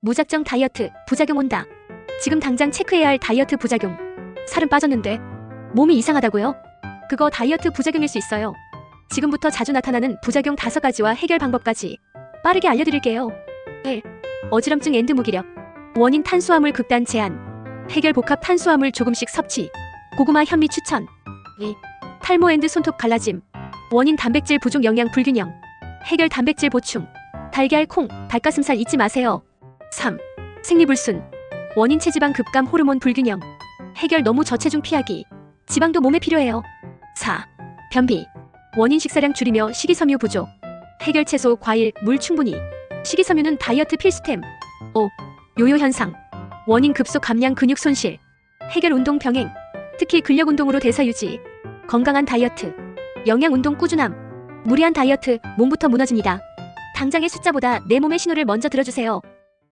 무작정 다이어트, 부작용 온다. 지금 당장 체크해야 할 다이어트 부작용. 살은 빠졌는데 몸이 이상하다고요? 그거 다이어트 부작용일 수 있어요. 지금부터 자주 나타나는 부작용 다섯 가지와 해결 방법까지 빠르게 알려드릴게요. 1. 어지럼증 앤드 무기력. 원인 탄수화물 극단 제한. 해결 복합 탄수화물 조금씩 섭취. 고구마 현미 추천. 2. 탈모 앤드 손톱 갈라짐. 원인 단백질 부족 영양 불균형. 해결 단백질 보충. 달걀, 콩, 닭가슴살 잊지 마세요. 3. 생리불순. 원인 체지방 급감 호르몬 불균형. 해결 너무 저체중 피하기. 지방도 몸에 필요해요. 4. 변비. 원인 식사량 줄이며 식이섬유 부족. 해결 채소, 과일, 물 충분히. 식이섬유는 다이어트 필수템. 5. 요요 현상. 원인 급속 감량 근육 손실. 해결 운동 병행. 특히 근력 운동으로 대사 유지. 건강한 다이어트. 영양 운동 꾸준함. 무리한 다이어트 몸부터 무너집니다. 당장의 숫자보다 내 몸의 신호를 먼저 들어주세요.